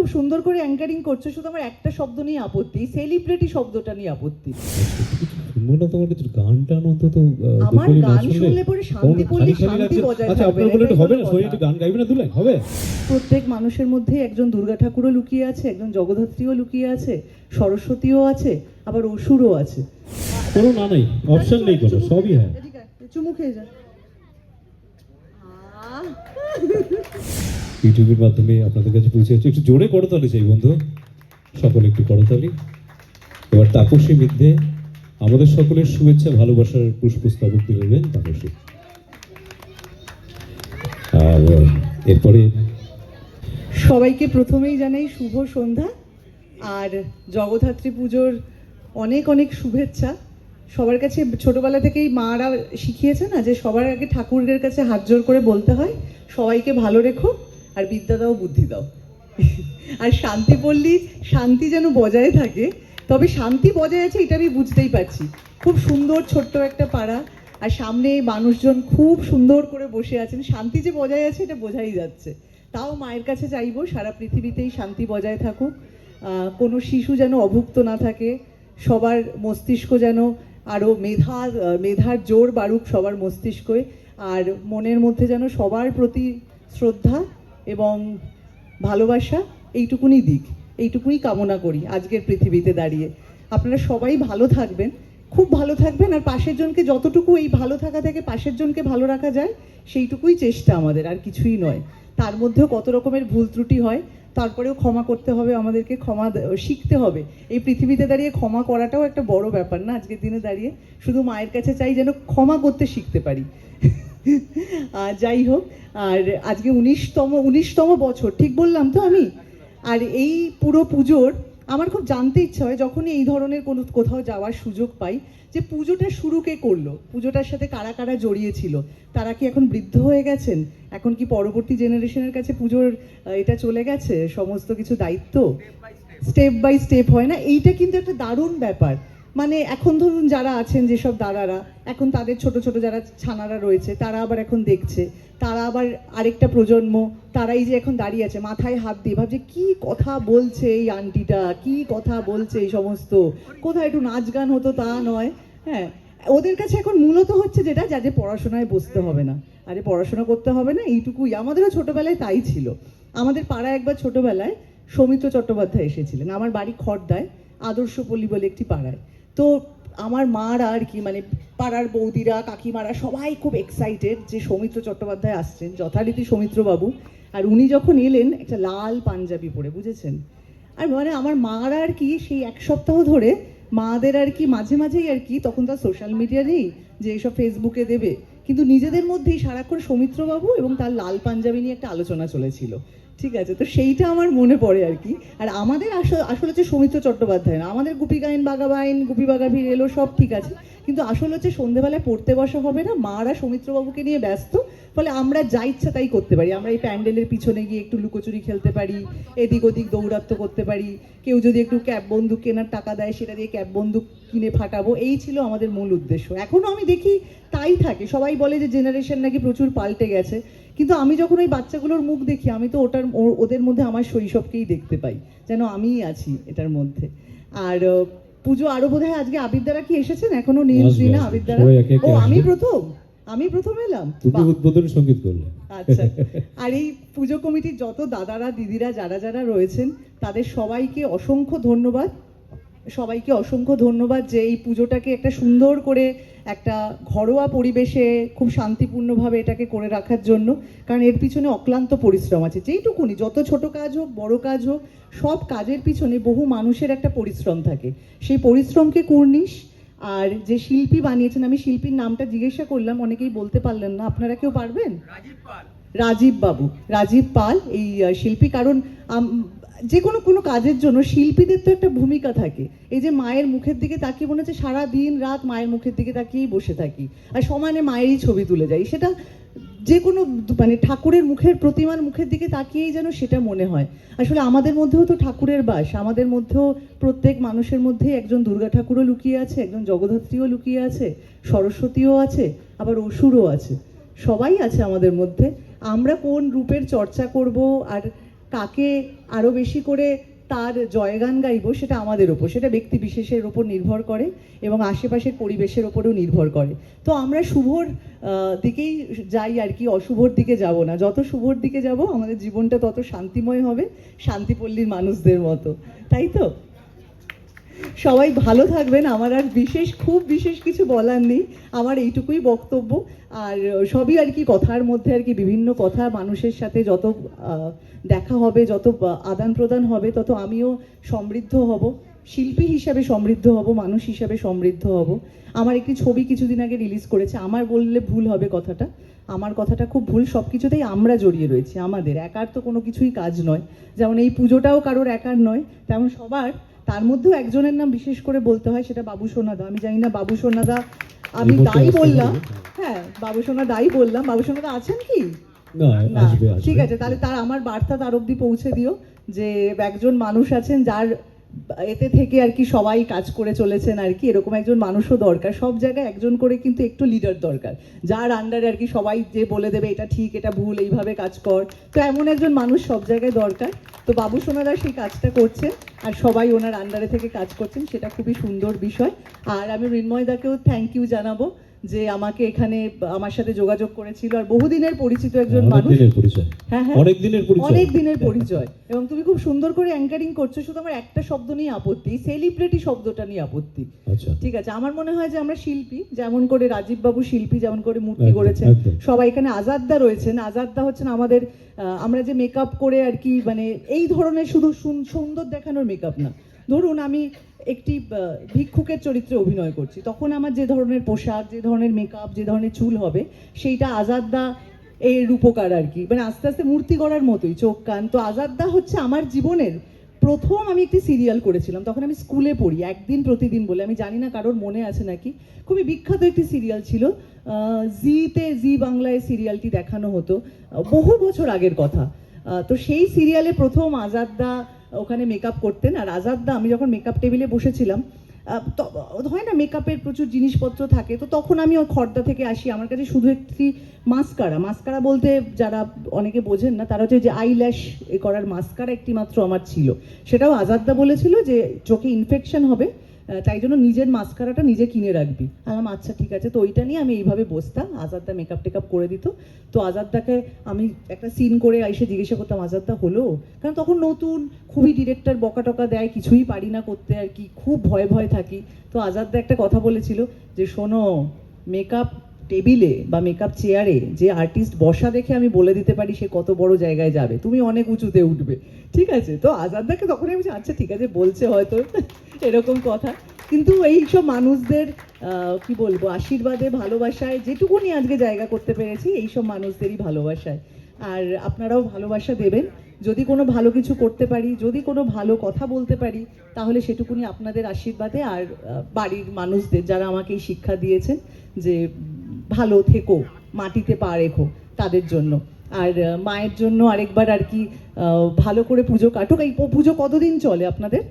খুব সুন্দর করে অ্যাঙ্কারিং করছ শুধু আমার একটা শব্দ নিয়ে আপত্তি সেলিব্রিটি শব্দটা নিয়ে আপত্তি। মনে তোমার কিছু গান টান অন্তত আমার গান শুনলে পরে শান্তি পড়লে খালি খালি শান্তি বজায় আচ্ছা আপনার বলে হবে না? শরীর গান গাইবে না দুলেন হবে? প্রত্যেক মানুষের মধ্যে একজন দুর্গা ঠাকুরও লুকিয়ে আছে একজন জগদ্ধাত্রীও লুকিয়ে আছে সরস্বতীও আছে আবার অসুরও আছে। কোনো না নাই অপশন নেই কোনো সবই হ্যাঁ। চুমু খেয়ে যা। ইউটিউবের মাধ্যমে আপনাদের কাছে পৌঁছে যাচ্ছে। একটু জোরে করতালি চাই বন্ধু। সকলে একটু করতালি। এবার তাপসী মিথ্যে আমাদের সকলের শুভেচ্ছা, ভালোবাসার পুষ্পস্তবক দিলেন তাপসী। আর এরপরে সবাইকে প্রথমেই জানাই শুভ সন্ধ্যা। আর জগদ্ধাত্রী পুজোর অনেক অনেক শুভেচ্ছা। সবার কাছে ছোটবেলা থেকেই মারা শিখিয়েছে না যে সবার আগে ঠাকুরের কাছে হাত জোর করে বলতে হয়, সবাইকে ভালো রেখো আর বিদ্যা দাও, বুদ্ধি দাও। আর শান্তি পল্লী শান্তি যেন বজায় থাকে, তবে শান্তি বজায় আছে এটা আমি বুঝতেই পারছি। খুব সুন্দর ছোট্ট একটা পাড়া, আর সামনে মানুষজন খুব সুন্দর করে বসে আছেন। শান্তি যে বজায় আছে এটা বোঝাই যাচ্ছে। তাও মায়ের কাছে চাইব সারা পৃথিবীতেই শান্তি বজায় থাকুক। কোনো শিশু যেন অভুক্ত না থাকে, সবার মস্তিষ্ক যেন আরও মেধা মেধার জোর বাড়ুক সবার মস্তিষ্কে আর মনের মধ্যে যেন সবার প্রতি শ্রদ্ধা এবং ভালোবাসা এইটুকুনি দিক, এইটুকুনি কামনা করি আজকের পৃথিবীতে দাঁড়িয়ে। আপনারা সবাই ভালো থাকবেন, খুব ভালো থাকবেন, আর পাশের জনকে যতটুকু এই ভালো থাকা থেকে পাশের জনকে ভালো রাখা যায়, সেইটুকুই চেষ্টা আমাদের, আর কিছুই নয়। তার মধ্যেও কত রকমের ভুল ত্রুটি হয় তারপরেও ক্ষমা করতে হবে, আমাদেরকে ক্ষমা শিখতে হবে। এই পৃথিবীতে দাঁড়িয়ে ক্ষমা করাটাও একটা বড় ব্যাপার না? আজকের দিনে দাঁড়িয়ে শুধু মায়ের কাছে চাই যেন ক্ষমা করতে শিখতে পারি। যাই হোক, আর আজকে উনিশতম উনিশতম বছর, ঠিক বললাম তো আমি? আর এই পুরো পুজোর আমার খুব জানতে ইচ্ছা হয় যখনই এই ধরনের কোনো কোথাও যাওয়ার সুযোগ পাই যে পুজোটা শুরু কে করল? পুজোটার সাথে কারা কারা জড়িয়েছিল? তারা কি এখন বৃদ্ধ হয়ে গেছেন? এখন কি পরবর্তী জেনারেশনের কাছে পুজোর এটা চলে গেছে? সমস্ত কিছু দায়িত্ব? স্টেপ বাই স্টেপ হয় না? এইটা কিন্তু একটা দারুণ ব্যাপার। মানে এখন ধরুন যারা আছেন যেসব দাদারা, এখন তাদের ছোট ছোট যারা ছানারা রয়েছে, তারা আবার এখন দেখছে, তারা আবার আরেকটা প্রজন্ম, তারা এই যে এখন দাঁড়িয়ে আছে, মাথায় হাত দিয়ে ভাবছে, কি কথা বলছে এই আন্টিটা? কি কথা বলছে এই সমস্ত? কোথায় একটু নাচ গান হতো তা নয়। হ্যাঁ ওদের কাছে এখন মূলত হচ্ছে যেটা যাদের পড়াশোনায় বসতে হবে না। আরে পড়াশোনা করতে হবে না, এইটুকুই। আমাদেরও ছোটবেলায় তাই ছিল। আমাদের পাড়ায় একবার ছোটবেলায় সৌমিত্র চট্টোপাধ্যায় এসেছিলেন, আমার বাড়ি খড়দায় আদর্শপল্লী বলে একটি পাড়ায়। তো আমার মারা আর কি মানে পাড়ার বৌদিরা, কাকিমারা সবাই খুব এক্সাইটেড যে সৌমিত্র চট্টোপাধ্যায় আসছেন, যথারীতি সৌমিত্রবাবু। আর উনি যখন এলেন, একটা লাল পাঞ্জাবি পরে, বুঝেছেন? আর মানে আমার মারা আর কি, সেই এক সপ্তাহ ধরে মাদের আর কি, মাঝে মাঝেই আর কি, তখন তার সোশ্যাল মিডিয়া নেই, যে এইসব ফেসবুকে দেবে। কিন্তু নিজেদের মধ্যেই সারাক্ষণ সৌমিত্রবাবু এবং তার লাল পাঞ্জাবি নিয়ে একটা আলোচনা চলেছিল। ঠিক আছে, তো সেইটা আমার মনে পড়ে আর কি। আর আমাদের আসলে হচ্ছে সৌমিত্র চট্টোপাধ্যায় না। আমাদের গুপি গায়েন বাগাবাইন গুপি বাগা ভিড়, এলো সব ঠিক আছে। কিন্তু আসলে হচ্ছে সন্ধেবেলায় পড়তে বসা হবে না, মারা সৌমিত্রবাবুকে নিয়ে ব্যস্ত। ফলে আমরা যা ইচ্ছা তাই করতে পারি। আমরা এই প্যান্ডেলের পিছনে গিয়ে একটু লুকোচুরি খেলতে পারি, এদিক ওদিক দৌড়াত্ম করতে পারি। কেউ যদি একটু ক্যাব বন্দুক কেনার টাকা দেয়, সেটা দিয়ে ক্যাব বন্দুক কিনে ফাটাবো। এই ছিল আমাদের মূল উদ্দেশ্য। এখনও আমি দেখি তাই থাকে। সবাই বলে যে জেনারেশন নাকি প্রচুর পাল্টে গেছে। কিন্তু আমি যখন ওই বাচ্চাগুলোর মুখ দেখি আমি তো ওটার ওদের মধ্যে আমার শৈশবকেই দেখতে পাই যেন আমিই আছি এটার মধ্যে। আর পুজো আরও বোধহয় আজকে আবিদ্যারা কি এসেছেন? এখনও দিনা আসবে। আবিদ্যারা ও আমি প্রথম আমি প্রথম এলাম? তুমি বাহ। সংগীত করলে। আচ্ছা। আর এই পুজো কমিটির যত দাদারা দিদিরা যারা যারা রয়েছেন তাদের সবাইকে অসংখ্য ধন্যবাদ। সবাইকে অসংখ্য ধন্যবাদ যে এই পুজোটাকে একটা সুন্দর করে একটা ঘরোয়া পরিবেশে খুব শান্তিপূর্ণভাবে এটাকে করে রাখার জন্য। কারণ এর পিছনে অক্লান্ত পরিশ্রম আছে। যেইটুকুনি যত ছোট কাজ হোক বড় কাজ হোক সব কাজের পিছনে বহু মানুষের একটা পরিশ্রম থাকে। সেই পরিশ্রমকে কুর্নিশ আর যে শিল্পী বানিয়েছেন আমি শিল্পীর নামটা জিজ্ঞাসা করলাম অনেকেই বলতে পারলেন না। আপনারা কেউ পারবেন? রাজীব বাবু। রাজীব পাল এই শিল্পী। কারণ আম- যে কোনো কোনো কাজের জন্য শিল্পীদের তো একটা ভূমিকা থাকে। এই যে মায়ের মুখের দিকে তাকিয়ে মনে হচ্ছে সারা দিন রাত মায়ের মুখের দিকে তাকিয়েই বসে থাকি। আর সমানে মায়েরই ছবি তুলে যাই। সেটা যে কোনো মানে ঠাকুরের মুখের, প্রতিমার মুখের দিকে তাকিয়েই যেন সেটা মনে হয়। আসলে আমাদের মধ্যেও তো ঠাকুরের বাস। আমাদের মধ্যেও প্রত্যেক মানুষের মধ্যেই একজন দুর্গা ঠাকুরও লুকিয়ে আছে, একজন জগদ্ধাত্রীও লুকিয়ে আছে, সরস্বতীও আছে, আবার অসুরও আছে। সবাই আছে আমাদের মধ্যে। আমরা কোন রূপের চর্চা করব আর কাকে আরও বেশি করে তার জয়গান গাইব সেটা আমাদের ওপর সেটা ব্যক্তি বিশেষের ওপর নির্ভর করে এবং আশেপাশের পরিবেশের ওপরেও নির্ভর করে। তো আমরা শুভর দিকেই যাই আর কি, অশুভর দিকে যাব না। যত শুভর দিকে যাব, আমাদের জীবনটা তত শান্তিময় হবে, শান্তিপল্লীর মানুষদের মতো। তাই তো? সবাই ভালো থাকবেন। আমার আর বিশেষ, খুব বিশেষ কিছু বলার নেই। আমার এইটুকুই বক্তব্য। আর সবই আর কি কথার মধ্যে আর কি বিভিন্ন কথা, মানুষের সাথে যত দেখা হবে, যত আদান প্রদান হবে, তত আমিও সমৃদ্ধ হব। শিল্পী হিসাবে সমৃদ্ধ হব, মানুষ হিসাবে সমৃদ্ধ হব। আমার একটি ছবি কিছুদিন আগে রিলিজ করেছে। আমার বললে ভুল হবে কথাটা। আমার কথাটা খুব ভুল। সব কিছুতেই আমরা জড়িয়ে রয়েছি, আমাদের। একার তো কোনো কিছুই কাজ নয়। যেমন এই পুজোটাও কারোর একার নয়, তেমন সবার তার মধ্যেও একজনের নাম বিশেষ করে বলতে হয় সেটা বাবু সোনাদা। আমি জানি না বাবু সোনাদা আমি আসতে বললাম। হ্যাঁ বাবু সোনা দাই বললাম। বাবু সোনাদা আছেন কি? না ঠিক আছে তাহলে তার আমার বার্তা তার অব্দি পৌঁছে দিও যে একজন মানুষ আছেন যার এতে থেকে আর কি সবাই কাজ করে চলেছেন আর কি। এরকম একজন মানুষও দরকার। সব জায়গায় একজন করে কিন্তু একটু লিডার দরকার। যার আন্ডারে আর কি সবাই যে বলে দেবে, এটা ঠিক, এটা ভুল, এইভাবে কাজ কর। তো এমন একজন মানুষ সব জায়গায় দরকার। তো বাবু সোনাদা সেই কাজটা করছেন আর সবাই ওনার আন্ডারে থেকে কাজ করছেন, সেটা খুবই সুন্দর বিষয়। আর আমি মৃন্ময়দাকেও থ্যাংক ইউ জানাব। যে আমাকে এখানে আমার সাথে যোগাযোগ করেছিল আর বহুদিনের পরিচিত একজন অনেক মানুষ। হ্যাঁ হ্যাঁ। অনেক দিনের পরিচয়। অনেক দিনের পরিচয়। এবং তুমি খুব সুন্দর করে অ্যাঙ্কারিং করছ শুধু আমার একটা শব্দ নিয়ে আপত্তি সেলিব্রিটি শব্দটা নিয়ে আপত্তি। আচ্ছা। ঠিক আছে আমার মনে হয় যে আমরা শিল্পী যেমন করে রাজীব বাবু শিল্পী যেমন করে মূর্তি করেছেন সবাই এখানে আজাদদা রয়েছেন। আজাদদা হচ্ছেন আমাদের আহ, আমরা যে মেকআপ করে আর কি মানে এই ধরনের শুধু সুন্দর দেখানোর মেকআপ না। ধরুন আমি একটি ভিক্ষুকের চরিত্রে অভিনয় করছি, তখন আমার যে ধরনের পোশাক, যে ধরনের মেকআপ যে ধরনের চুল হবে, সেইটা আজাদদা এর রূপকার আর কি। মানে আস্তে আস্তে মূর্তি গড়ার মতোই, চোখ, কান। তো আজাদদা হচ্ছে আমার জীবনের প্রথম আমি একটি সিরিয়াল করেছিলাম, তখন আমি স্কুলে পড়ি, একদিন প্রতিদিন বলে। আমি জানি না কারোর মনে আছে নাকি। খুবই বিখ্যাত একটি সিরিয়াল ছিল জিতে জি বাংলায় সিরিয়ালটি দেখানো হতো, বহু বছর আগের কথা। তো সেই সিরিয়ালে প্রথম আজাদদা ওখানে মেকআপ করতেন। আর আজাদদা, আমি যখন মেকআপ টেবিলে বসেছিলাম হয় না মেকআপের প্রচুর জিনিসপত্র থাকে, তো তখন আমি ওর খর্দা থেকে আসি। আমার কাছে শুধু একটি মাস্কারা মাস্কারা বলতে যারা অনেকে বোঝেন না, তারা হচ্ছে যে আইল্যাশ করার মাস্কারা একটি মাত্র আমার ছিল। সেটাও আজাদদা বলেছিল যে চোখে ইনফেকশন হবে। তাই জন্য নিজের মাস্কারাটা নিজে কিনে রাখবি। আমি আচ্ছা ঠিক আছে, তো ওইটা নিয়ে আমি এইভাবে বসতাম। আজাদদা মেকআপ টেকআপ করে দিত। তো আজাদদাকে আমি একটা সিন করে এসে জিজ্ঞাসা করতাম আজাদদা হলো? কারণ তখন নতুন, খুবই ডিরেক্টর বকা টকা দেয়, কিছুই পারি না করতে আর কি, খুব ভয় ভয় থাকি। তো আজাদদা একটা কথা বলেছিল যে, শোনো মেকআপ টেবিলে বা মেকআপ চেয়ারে যে আর্টিস্ট বসা দেখে আমি বলে দিতে পারি সে কত বড় জায়গায় যাবে। তুমি অনেক উঁচুতে উঠবে। ঠিক আছে? তো আজাদদাকে তখন আমি আচ্ছা ঠিক আছে, বলছে হয়তো। এরকম কথা। কিন্তু এই সব মানুষদের কি বলব, আশীর্বাদে, ভালোবাসায়, যেটুকুনি আজকে জায়গা করতে পেরেছি, এই সব মানুষদেরই ভালোবাসায়। আর আপনারাও ভালোবাসা দেবেন। যদি কোনো ভালো কিছু করতে পারি যদি কোনো ভালো কথা বলতে পারি তাহলে সেটুকুনি আপনাদের আশীর্বাদে আর বাড়ির মানুষদের যারা আমাকে শিক্ষা দিয়েছেন যে ভালো থেকো মাটিতে পা রেখো তাদের জন্য। আর মায়ের জন্য আরেকবার আর কি ভালো করে পুজো কাটুক। এই পুজো কতদিন চলে আপনাদের?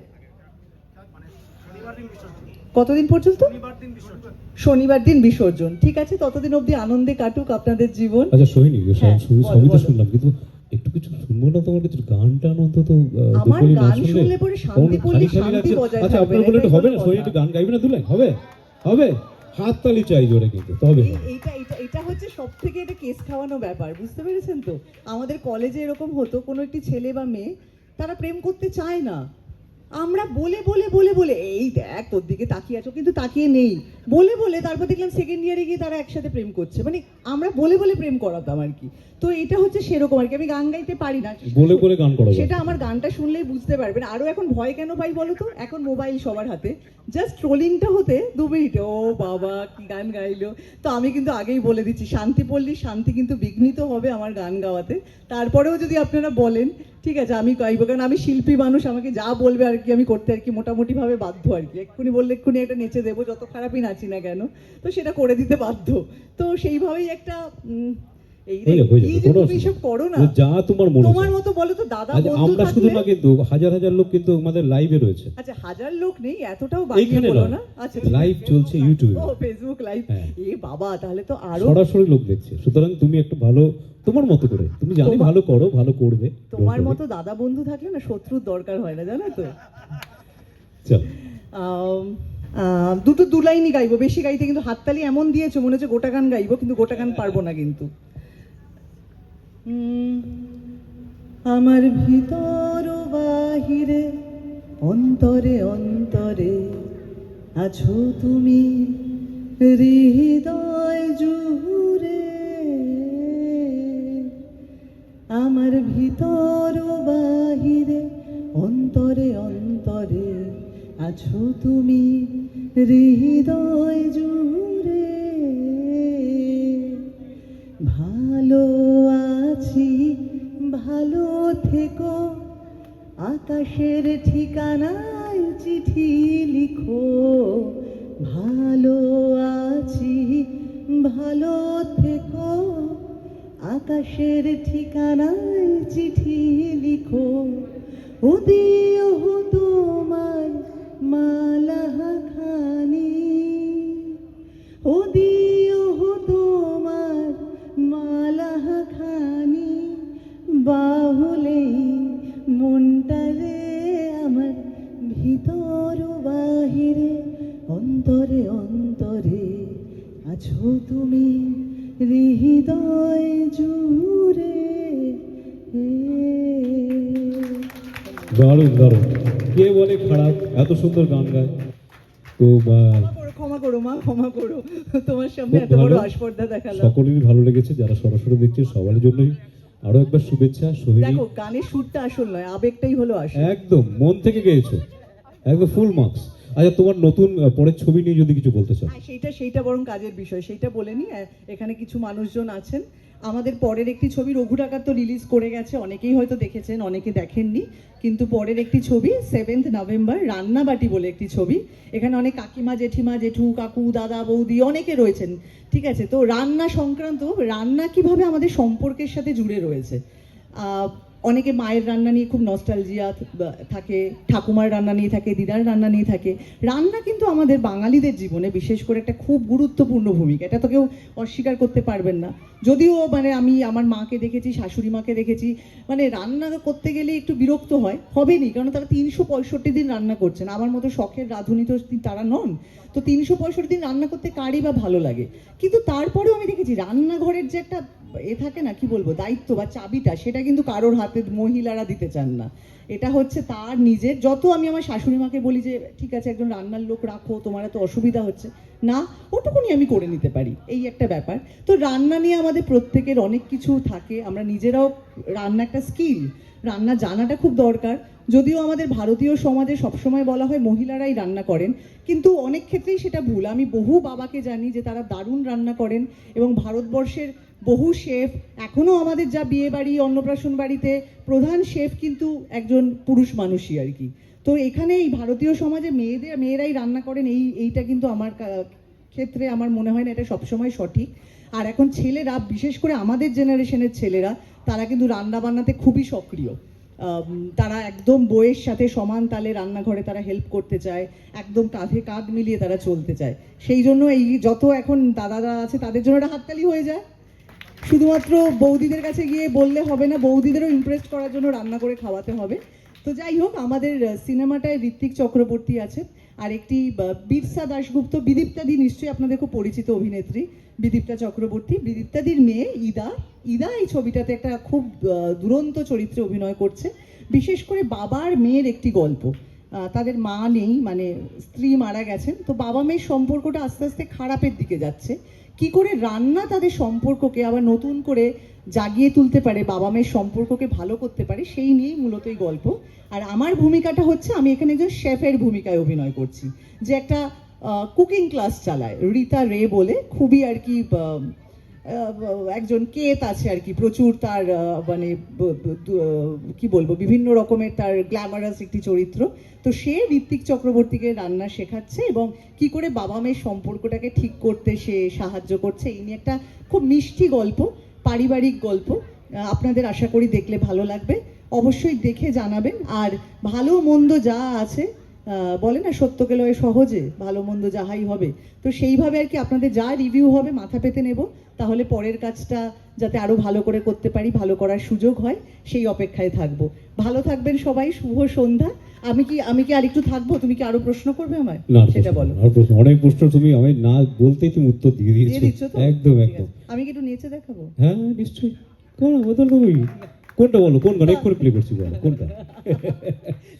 কতদিন পর্যন্ত? শনিবার দিন বিসর্জন। ঠিক আছে ততদিন অবধি আনন্দে কাটুক আপনাদের জীবন। আচ্ছা সোহিনী হ্যাঁ, সবই তো শুনলাম কিন্তু একটু কিছু শুনব না তোমার কিছু? গান টান অন্তত আমার গান শুনলে? পরে শান্তি পড়লে শান্তি? বজায় আচ্ছা আপনার বলে হবে না? একটু গান গাইবে না দুলাই হবে? হবে? হাত তালি চাই জোরে কিন্তু তবে এটা এটা হচ্ছে সব থেকে এটা কেস খাওয়ানো ব্যাপার বুঝতে পেরেছেন তো? আমাদের কলেজে এরকম হতো কোনো একটি ছেলে বা মেয়ে তারা প্রেম করতে চায় না। আমরা বলে বলে বলে বলে এই দেখ তোর দিকে তাকিয়ে আছো কিন্তু তাকিয়ে নেই। বলে বলে তারপর দেখলাম সেকেন্ড ইয়ারে গিয়ে তারা একসাথে প্রেম করছে। মানে আমরা বলে বলে প্রেম করাতাম আর কি। তো এটা হচ্ছে সেরকম আর কি। আমি গান গাইতে পারি না। বলে বলে গান করাবো সেটা আমার গানটা শুনলেই বুঝতে পারবেন। আরও এখন ভয় কেন পাই বলো তো? এখন মোবাইল সবার হাতে। জাস্ট ট্রোলিংটা হতে দু মিনিটে। ও বাবা কি গান গাইলো। তো আমি কিন্তু আগেই বলে দিচ্ছি শান্তি পড়লি শান্তি কিন্তু বিঘ্নিত হবে আমার গান গাওয়াতে। তারপরেও যদি আপনারা বলেন ঠিক আছে, আমি গাইবো কারণ আমি শিল্পী মানুষ, আমাকে যা বলবে আর কি আমি করতে আর কি মোটামুটিভাবে বাধ্য আর কি। এক্ষুনি বললে এক্ষুনি একটা নেচে দেবো, যত খারাপই নাচি না কেন। তো সেটা করে দিতে বাধ্য। তো সেইভাবেই একটা যে তুমি অসুবিধা এসব করো না। নেই। যা তোমার মনে তোমার মতো বলো তো দাদা বন্ধু আমরা শুধু থাকলে- না কিন্তু হাজার হাজার লোক কিন্তু আমাদের লাইভে রয়েছে। আচ্ছা হাজার লোক নেই এতটাও এইখানে না। আচ্ছা লাইভ চলছে ইউটিউবে ফেসবুক লাইভ হ্যাঁ। এ বাবা তাহলে তো আরও সরাসরি লোক দেখছে। সুতরাং তুমি একটু ভালো তোমার মতো করে। তুমি জানি ভালো করো ভালো করবে। তোমার মতো দাদা বন্ধু থাকলে না শত্রুর দরকার হয় না জানো তো? চলো। দুটো দু লাইনই গাইবো। বেশি গাইতে কিন্তু হাততালি এমন দিয়েছ মনে হচ্ছে গোটা গান গাইবো কিন্তু গোটা গান পারব না কিন্তু। আমার ভিতর বাহিরে, অন্তরে অন্তরে আছো তুমি হৃদয় জুড়ে। আমার ভিতর বাহিরে, অন্তরে অন্তরে আছো তুমি হৃদয় জুড়ে। ভালো আছি। ভালো থেকো। আকাশের ঠিকানায় চিঠি লিখো। ভালো আছি, ভালো থেকো। আকাশের ঠিকানায় চিঠি লিখো। ও তোমার মালা খানি বাহুলেই মনটারে আমার ভিতর বাহিরে অন্তরে অন্তরে আছো তুমি হৃদয় জুড়ে। দারুণ দারুণ কে বলে খারাপ? এত সুন্দর গান গায়। তো ক্ষমা করো মা ক্ষমা করো। তোমার সামনে এত বড়। আস্পর্ধা দেখালাম। সকলেরই ভালো লেগেছে যারা সরাসরি দেখছে সবার জন্যই আরও একবার শুভেচ্ছা সোহেলি দেখো গানের সুরটা আসল নয় আবেগটাই হলো আসল। একদম মন থেকে গেয়েছো। একদম ফুল মার্কস আচ্ছা তোমার নতুন পরের ছবি নিয়ে যদি কিছু বলতে চাও। হ্যাঁ সেইটা সেইটা বরং কাজের বিষয়। সেইটা বলে নি এখানে কিছু মানুষজন আছেন। আমাদের পরের একটি ছবি রঘু ডাকাত তো রিলিজ করে গেছে, অনেকেই হয়তো দেখেছেন, অনেকে দেখেননি। কিন্তু পরের একটি ছবি সেভেন্থ নভেম্বর রান্নাবাটি বলে একটি ছবি। এখানে অনেক কাকিমা, জেঠিমা, জেঠু, কাকু, দাদা, বৌদি, অনেকে রয়েছেন। ঠিক আছে, তো রান্না সংক্রান্ত, রান্না কীভাবে আমাদের সম্পর্কের সাথে জুড়ে রয়েছে? অনেকে মায়ের রান্না নিয়ে খুব নস্টালজিয়া থাকে, ঠাকুমার রান্না নিয়ে থাকে, দিদার রান্না নিয়ে থাকে। রান্না কিন্তু আমাদের বাঙালিদের জীবনে বিশেষ করে একটা খুব গুরুত্বপূর্ণ ভূমিকা। এটা তো কেউ অস্বীকার করতে পারবেন না। যদিও মানে আমি আমার মাকে দেখেছি, শাশুড়ি মাকে দেখেছি মানে রান্না করতে গেলে একটু বিরক্ত হয়, হবেনি কারণ তারা তিনশো পঁয়ষট্টি দিন রান্না করছেন। আমার মতো শখের রাঁধুনি তো, তারা নন। তো তিনশো পঁয়ষট্টি দিন রান্না করতে কারই বা ভালো লাগে? কিন্তু তারপরেও আমি দেখেছি, রান্নাঘরের যে একটা এ থাকে না, কি বলব, দায়িত্ব বা চাবিটা, সেটা কিন্তু কারোর হাতে মহিলারা দিতে চান না। এটা হচ্ছে তার নিজের, যত আমি আমার শাশুড়ি মাকে বলি যে, ঠিক আছে, একজন রান্নার লোক রাখো, তোমার এত অসুবিধা হচ্ছে। না, ওটুকুনি আমি করে নিতে পারি, এই একটা ব্যাপার। তো রান্না নিয়ে আমাদের প্রত্যেকের অনেক কিছু থাকে, আমরা নিজেরাও রান্না একটা স্কিল, রান্না জানাটা খুব দরকার। যদিও আমাদের ভারতীয় সমাজে সবসময় বলা হয় মহিলারাই রান্না করেন, কিন্তু অনেক ক্ষেত্রেই সেটা ভুল। আমি বহু বাবাকে জানি যে তারা দারুণ রান্না করেন এবং ভারতবর্ষের বহু শেফ এখনও আমাদের যা বিয়ে বাড়ি, অন্নপ্রাশন বাড়িতে প্রধান শেফ কিন্তু একজন পুরুষ মানুষই আর কি। তো এখানে এই ভারতীয় সমাজে মেয়েদের, মেয়েরাই রান্না করেন, এই, এইটা কিন্তু আমার ক্ষেত্রে আমার মনে হয় না, এটা সবসময় সঠিক। আর এখন ছেলেরা, বিশেষ করে আমাদের জেনারেশনের ছেলেরা, তারা কিন্তু রান্না বান্নাতে খুবই সক্রিয়। তারা একদম বইয়ের সাথে সমান তালে রান্নাঘরে তারা হেল্প করতে চায়, একদম কাঁধে কাঁধ মিলিয়ে তারা চলতে চায়। সেই জন্য এই যত এখন দাদারা আছে, তাদের জন্য একটা হাততালি হয়ে যায়। শুধুমাত্র বৌদিদের কাছে গিয়ে বললে হবে না, বৌদিদেরও ইমপ্রেস করার জন্য রান্না করে খাওয়াতে হবে। তো যাই হোক, আমাদের সিনেমাটায় ঋত্বিক চক্রবর্তী আছে আর একটি বিরসা দাশগুপ্ত, বিদীপ্তাদি নিশ্চয়ই আপনাদের খুব পরিচিত অভিনেত্রী, বিদীপ্তা চক্রবর্তী। বিদীপ্তাদির মেয়ে ইদা ইদা এই ছবিটাতে একটা খুব দুরন্ত চরিত্রে অভিনয় করছে। বিশেষ করে বাবার মেয়ের একটি গল্প। তাদের মা নেই মানে স্ত্রী মারা গেছেন, তো বাবা মেয়ের সম্পর্কটা আস্তে আস্তে খারাপের দিকে যাচ্ছে। কি করে রান্না তাদের সম্পর্ককে আবার নতুন করে জাগিয়ে তুলতে পারে, বাবা মেয়ের সম্পর্ককে ভালো করতে পারে, সেই নিয়েই মূলত এই গল্প। আর আমার ভূমিকাটা হচ্ছে, আমি এখানে একজন শেফের ভূমিকায় অভিনয় করছি, যে একটা কুকিং ক্লাস চালায়, রীতা রে বলে, খুবই আর কি একজন কেত আছে আর কি, প্রচুর তার মানে কি বলব, বিভিন্ন রকমের তার গ্ল্যামারাস একটি চরিত্র। তো সে ঋত্বিক চক্রবর্তীকে রান্না শেখাচ্ছে এবং কি করে বাবা মেয়ের সম্পর্কটাকে ঠিক করতে সে সাহায্য করছে, এই নিয়ে একটা খুব মিষ্টি গল্প, পারিবারিক গল্প আপনাদের আশা করি দেখলে ভালো লাগবে। অবশ্যই দেখে জানাবেন। আর ভালো মন্দ যা আছে বলে না সত্যকে লয় সহজে ভালো মন্দ যাহাই হবে। তো সেইভাবে আর কি আপনাদের যা রিভিউ হবে মাথা পেতে নেব। তাহলে পরের কাজটা যাতে আরও ভালো করে করতে পারি ভালো করার সুযোগ হয় সেই অপেক্ষায় থাকব। ভালো থাকবেন সবাই শুভ সন্ধ্যা। আমি কি আমি কি আরেকটু থাকব? তুমি কি আরও প্রশ্ন করবে আমায়? সেটা বলো। অনেক প্রশ্ন তুমি আমি না বলতেই তুমি উত্তর দিয়ে দিয়ে দিয়েছ। একদম একদম। আমি কি একটু নিচে দেখাবো? হ্যাঁ নিশ্চয়ই। কোন? বদল কোনটা বলো? কোন গান এক্ষুনি প্লে করছি বলো কোনটা?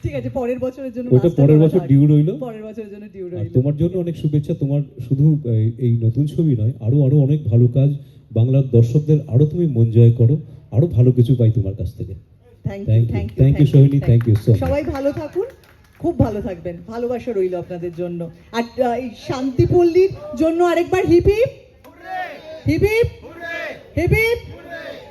ঠিক আছে পরের বছরের জন্য নাচটা পরের বছর ডিউ রইল। পরের বছরের জন্য ডিউ রইল। তোমার জন্য অনেক শুভেচ্ছা তোমার শুধু এই- নতুন ছবি নয় আরও আরও অনেক ভালো কাজ বাংলার দর্শকদের আরও তুমি মন জয় করো আরও ভালো কিছু পাই তোমার কাছ থেকে। Thank you thank you Sohini. Thank you so সবাই ভালো থাকুন খুব ভালো থাকবেন। ভালোবাসা রইল আপনাদের জন্য। আর এই শান্তিপল্লীর জন্য আরেকবার hip hip. Hip hip. Hip hip.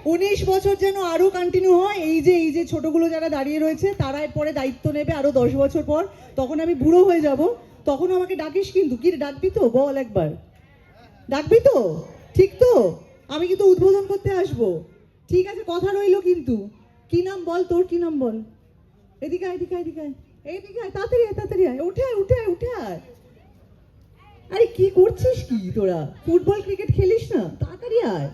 উনিশ বছর যেন আরও কন্টিনিউ হয় এই যে এই যে ছোটগুলো যারা দাঁড়িয়ে রয়েছে তারা পরে দায়িত্ব নেবে আরও দশ বছর পর। তখন আমি বুড়ো হয়ে যাব তখন আমাকে ডাকিস কিন্তু। কি ডাকবি তো? বল একবার। ডাকবি তো? ঠিক তো? আমি কিন্তু উদ্বোধন করতে আসব। ঠিক আছে কথা রইল কিন্তু। কি নাম বল তোর? কি নাম বল? এদিকে আয়, এদিকে এদিকে আয়। আয়, তাড়াতাড়ি আয় তাড়াতাড়ি আয়। উঠে আয় উঠে আয় উঠে আয়। আরে কি করছিস কি তোরা? ফুটবল ক্রিকেট খেলিস না? তাড়াতাড়ি আয়।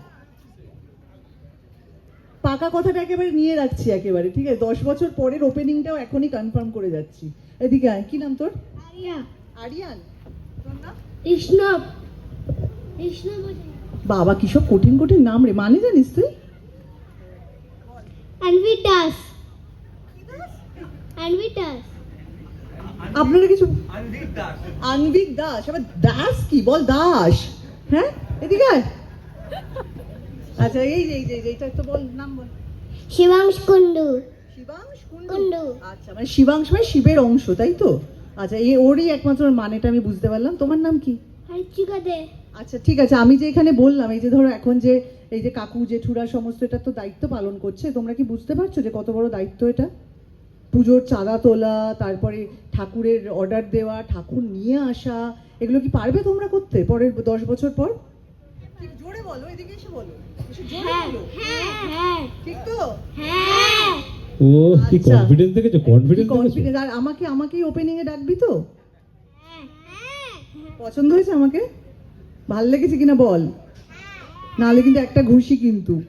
পাকা কথাটা একেবারে নিয়ে রাখছি একেবারে ঠিক আছে? দশ বছর পরের ওপেনিংটাও এখনই কনফার্ম করে যাচ্ছি। এদিকে আয় কি নাম তোর? আরিয়া। আরিয়ান। তোর নাম? বাবা কি সব কঠিন কঠিন নাম রে মানে জানিস তুই? আপনারা কিছু আনবিক দাস আবার দাস কি? বল দাস। হ্যাঁ? এদিকে আয়। আচ্ছা এই যে এই যে এই যে, এইটা তো বল নাম বল। শিবাংশ কুন্ডু শিবাংশ কুণ্ডু? কুণ্ডু। আচ্ছা মানে শিবাংশ মানে শিবের অংশ তাই তো? আচ্ছা এই ওরই একমাত্র মানেটা আমি বুঝতে পারলাম। তোমার নাম কি? হরিচিকা দে। আচ্ছা ঠিক আছে আমি যে এখানে বললাম এই যে ধরো এখন যে এই যে কাকু জেঠুরা সমস্ত এটা তো দায়িত্ব পালন করছে তোমরা কি বুঝতে পারছ যে কত বড় দায়িত্ব এটা? পুজোর চাঁদা তোলা তারপরে ঠাকুরের অর্ডার দেওয়া ঠাকুর নিয়ে আসা এগুলো কি পারবে তোমরা করতে পরের দশ বছর পর? জোরে বলো এদিকে এসে বলো। এসে জোরে হ্যাঁ বলো। হ্যাঁ হ্যাঁ। ঠিক তো? হ্যাঁ। ও কি। কনফিডেন্স দেখেছ? কনফিডেন্স কনফিডেন্স আর আমাকে আমাকেই ওপেনিং এ ডাকবি তো? হ্যাঁ পছন্দ হয়েছে আমাকে? ভালো লেগেছে কিনা বল? নাহলে কিন্তু একটা ঘুষি কিন্তু।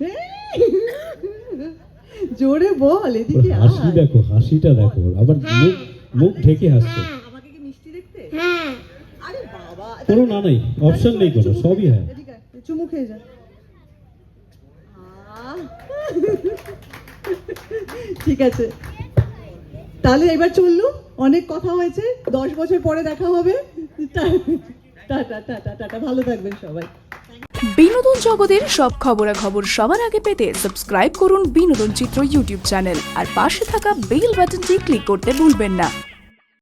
জোরে বল এদিকে হাসি দেখো হাসিটা দেখো। আবার মুখ মুখ ঢেকে হাসছে। আমাকে কি মিষ্টি দেখতে? হ্যাঁ। আরে বাবা কোনো না নাই অপশন নেই কোনো সবই হ্যাঁ। চুমু খেয়ে যা। ঠিক আছে। তাহলে এবার চলল। অনেক কথা হয়েছে। দশ বছর পরে দেখা হবে। টাটা টাটা টাটা ভালো থাকবেন সবাই। বিনোদন জগতের সব খবরাখবর সবার আগে পেতে সাবস্ক্রাইব করুন বিনোদন চিত্র ইউটিউব চ্যানেল আর পাশে থাকা বেল বাটনটি ক্লিক করতে ভুলবেন না।